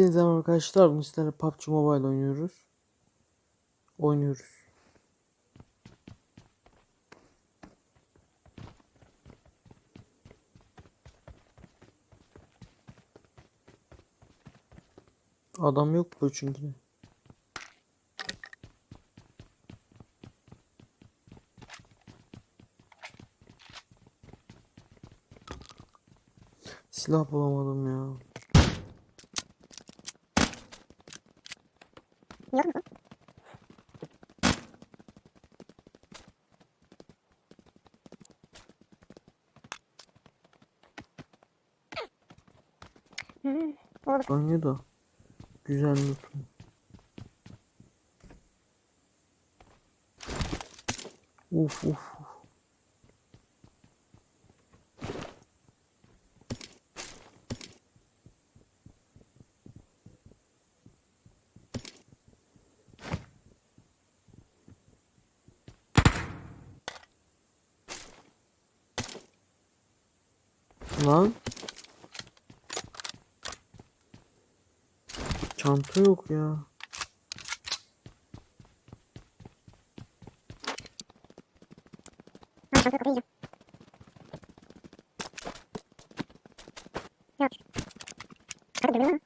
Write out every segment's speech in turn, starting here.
Hepinize merhaba arkadaşlar. Bugün sizlerle PUBG Mobile oynuyoruz. Oynuyoruz. Adam yok bu çünkü. Silah bulamadım ya. Yok mu? Hmm, Oynuyor da. Güzel. Uf uf. uf. Lan. Çanta yok ya. Ha, çantayı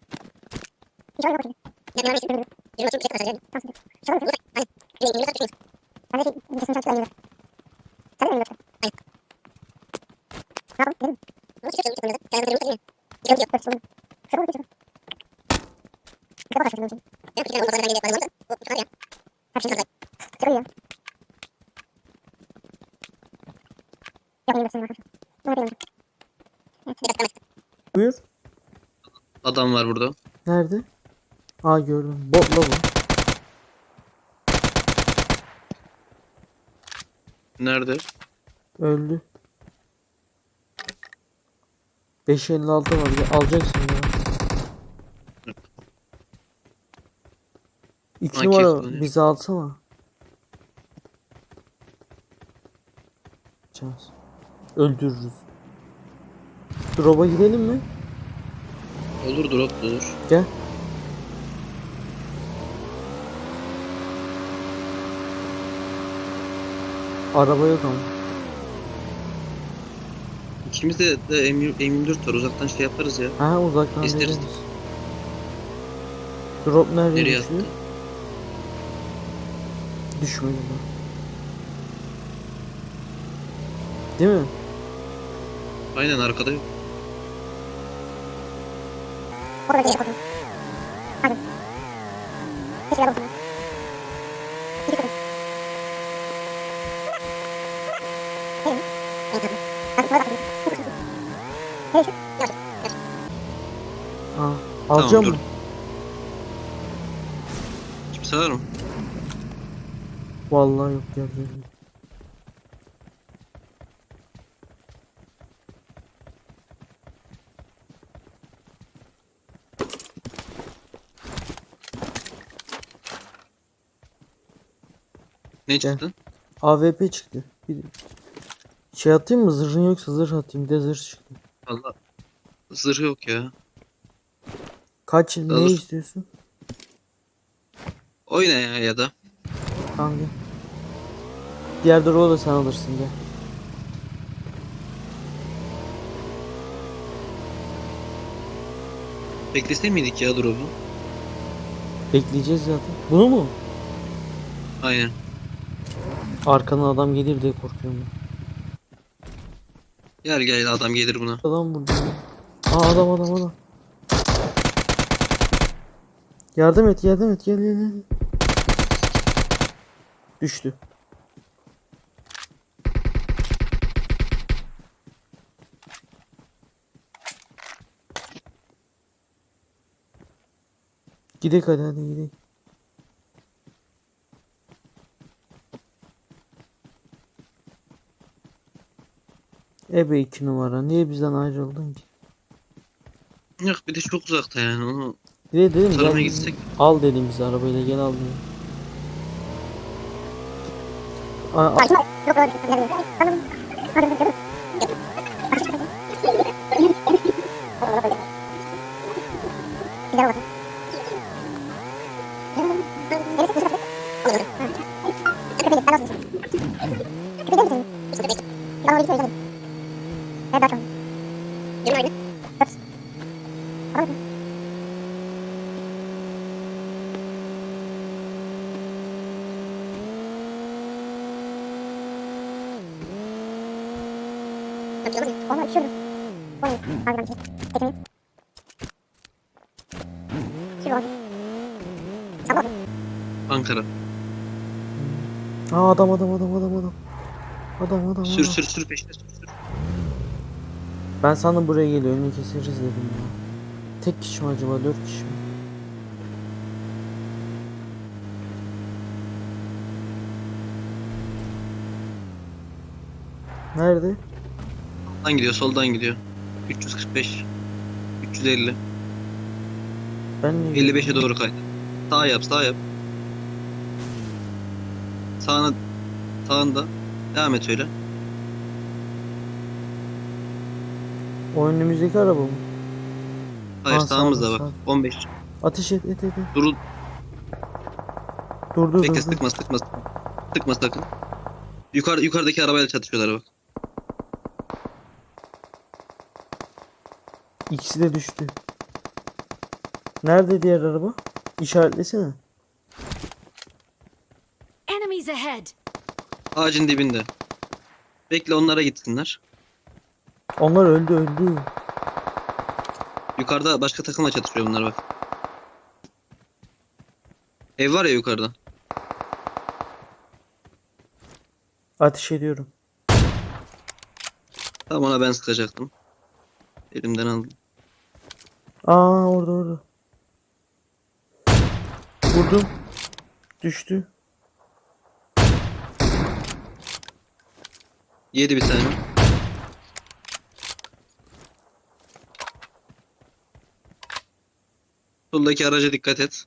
Ya bir şey tane. Bu çıkar ya. Her çıkar. Ya. Yapayım. Ne yapayım? Kalmasın. Buyur. Adam var burada. Nerede? Aa gördüm. Botla bu. Nerede? Öldü. 556 var. Ya, alacaksın ya. İki Hangi numara kullanıyor? bizi alsana. Çağız. Öldürürüz. Drop'a gidelim mi? Olur drop da olur. Gel. Araba yok ama. İkimizde de M- M24 var. Uzaktan şey yaparız ya. Ha uzaktan İsteriz. veririz. Drop nerede Nereye düşüyor? attın? Düşmedi mi? Değil mi? Aynen arkada yok. Orada değişik olsun. Hadi. Bir şey yapalım. Bir şey yapalım. Evet. Evet, tabii. Hadi, sonra bakalım. Hey, şu. Yavaş, yavaş. Aa, alacağım dur. mı? Kimse var mı? Vallahi yok gel. Ne çıktı? AWP çıktı. Bir şey atayım mı? Zırhın yoksa zırh atayım. Bir de zırh çıktı. Allah. Zırh yok ya. Kaç ne Alır. istiyorsun? Oyna ya ya da. Tamam gel. Diğer drop'u da sen alırsın gel. Beklese miydik ya drop'u? Bekleyeceğiz zaten. Bunu mu? Aynen. Arkadan adam gelir diye korkuyorum ben. Gel gel adam gelir buna. Adam burada. Aa adam adam adam. Yardım et yardım et gel gel gel. Düştü. Gidek hadi hadi gidek. Ebe iki numara. Niye bizden ayrıldın ki? Yok bir de çok uzakta yani onu Bir de dedim gel gitsek. al dedim bizi arabayla gel al dedim. Aa, a- Sakin ol. Yok öyle bir şey. Hadi, hadi. Hadi, hadi, hadi. Güzel oldu. Ben nasıl düşünüyorum? Köpek değil mi senin? İşte köpek. Ben onu bir kere izlemedim. Evet daha çok. Yirmi aydı. Dört. Tamam mı? Olmaz, düşürdüm. Oyun. Harbiden şey. Tekmeyi. Olsun. Sen bakın. Ankara. Aa adam adam adam adam adam. Adam adam. Sür adam. sür sür peşine sür sür. Ben sandım buraya geliyor. Önünü keseriz dedim ya. Tek kişi mi acaba? Dört kişi mi? Nerede? Soldan gidiyor soldan gidiyor. 345. 350. Ben niye? 55'e doğru kaydı. Sağ yap sağ yap. Sağına sağında. Devam et öyle. O önümüzdeki araba mı? Hayır Aa, sağımızda bak. sağda. 15. Ateş et et et. et. Dur Dur bekle dur. dur. sıkma sıkma sıkma. Sıkma sakın. Yukarı yukarıdaki arabayla çatışıyorlar bak. İkisi de düştü. Nerede diğer araba? İşaretlesene. Enemies ahead! Ağacın dibinde. Bekle onlara gitsinler. Onlar öldü öldü. Yukarıda başka takımla çatışıyor bunlar bak. Ev var ya yukarıda. Ateş ediyorum. Tam ona ben sıkacaktım. Elimden aldım. Aa orada orada. Vurdum. Düştü. Yedi bir tane. Soldaki araca dikkat et.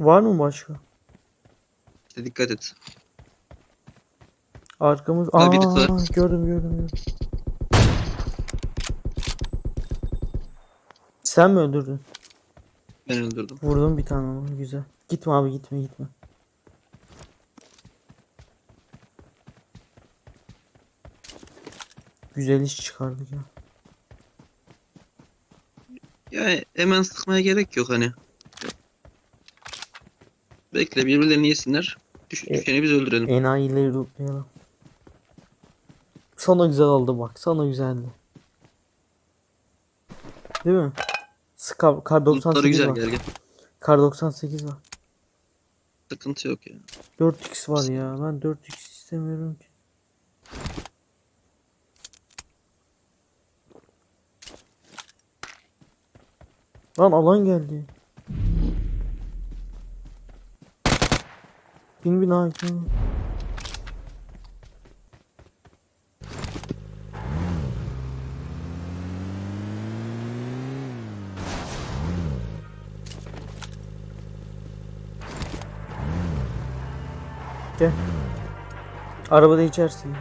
Var mı başka? İşte dikkat et. Arkamız. Aa var. gördüm gördüm gördüm. Sen mi öldürdün? Ben öldürdüm. Vurdum bir tane ama güzel. Gitme abi gitme gitme. Güzel iş çıkardık ya. Ya hemen sıkmaya gerek yok hani. Bekle birbirlerini yesinler. Düş, E- düşeni biz öldürelim. Enayileri lootlayalım. Sana güzel oldu bak. Sana güzeldi. Değil mi? Ska kar Lootları 98 güzel var. gel gel. Kar 98 var. Sıkıntı yok ya. 4x var ya. Ben 4x istemiyorum ki. Lan alan geldi. Bin bin hakim. Gel. Arabada içersin.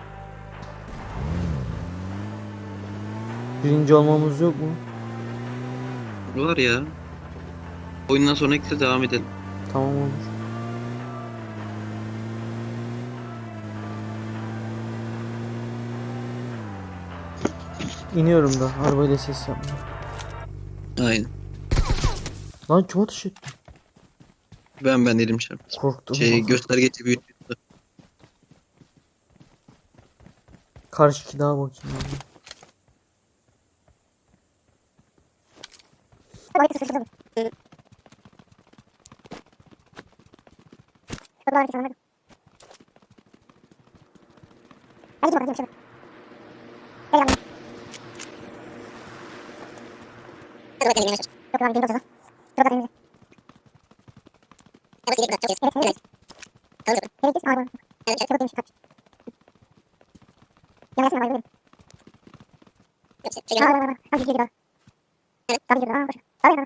Birinci olmamız yok mu? Var ya. Oyundan sonraki devam edelim. Tamam olur. İniyorum da arabayla ses yapma. Aynen. Lan kim ateş etti? Ben ben elim çarptı. Korktum. Şey göstergeci büyüttü. Karşı iki daha bakayım. ben. Hadi bakayım sıkıştırdım. Hı. Hadi bakayım sana. Hadi git bakalım şöyle. Gel yanıma. Hadi bakalım yavaş. Yok lan gidelim ortada. Dur bakalım. Evet, evet, evet. Evet, evet. Tamam, evet. Evet, evet. Araba. Evet, çabuk demiş. Kaç. Yavaşsın arabayı. Şey, araba, araba.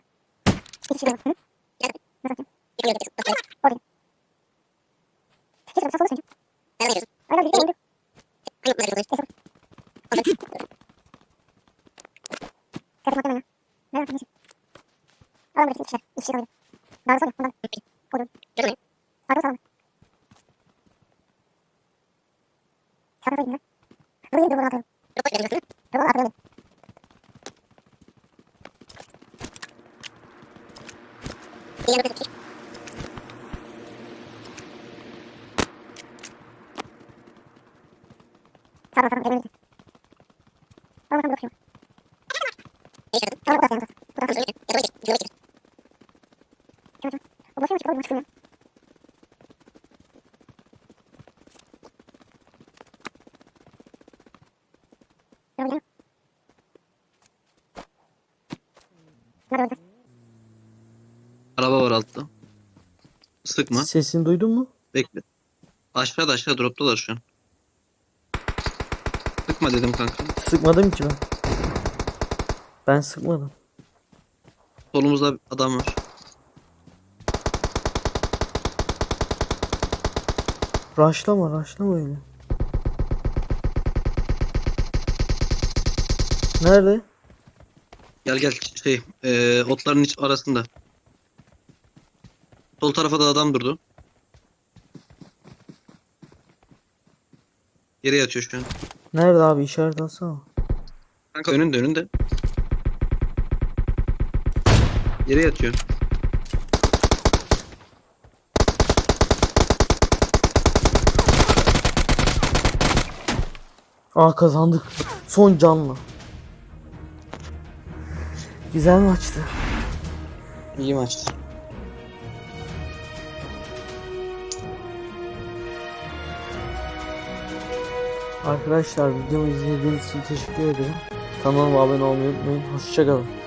Hadi Evet, tabii gidiyor. Aa, boş. Hadi, hadi. Bir kişi daha. Hı? Gel. Nasıl atayım? Yıkılıyor, yıkılıyor. Oraya. Kesin, sağ sola sence. Nereden gidiyorsun? Aynen, gidiyor, gidiyor. Hangi okula gidiyorsun? Kesin. Kapı bakma ya. Nereden bakıyorsun? Adam böyle iki kişiler. İki kişi kalıyor. Daha sonra ondan. Koydum. Gördün mü? Sağda sağda. Sağda da Burayı duvar atalım. Çok boş verin. Duvar atalım. Bir yana bakın. Sağda sağda demir. Orada tam bakıyor. Ne işe yaradın? Orada burası yalnız. Bu da Tamam söyle. Ya da git. Şuna git. o basıyor mu çıkıyor mu çıkıyor. Devam edelim. Nerede olacağız? Araba var altta. Sıkma. Sesini duydun mu? Bekle. Aşağıda aşağı droptalar şu an. Sıkma dedim kanka. Sıkmadım ki ben. Ben sıkmadım. Solumuzda adam var. Raşlama raşlama öyle. Nerede? Gel gel şey eee, otların iç arasında. Sol tarafa da adam durdu. Yere yatıyor şu an. Nerede abi işaret alsana. Kanka önünde önünde. Yere yatıyor. Aa kazandık. Son canla. Güzel maçtı. İyi maçtı. Arkadaşlar videomu izlediğiniz için teşekkür ederim. Kanalıma abone olmayı unutmayın. Hoşçakalın.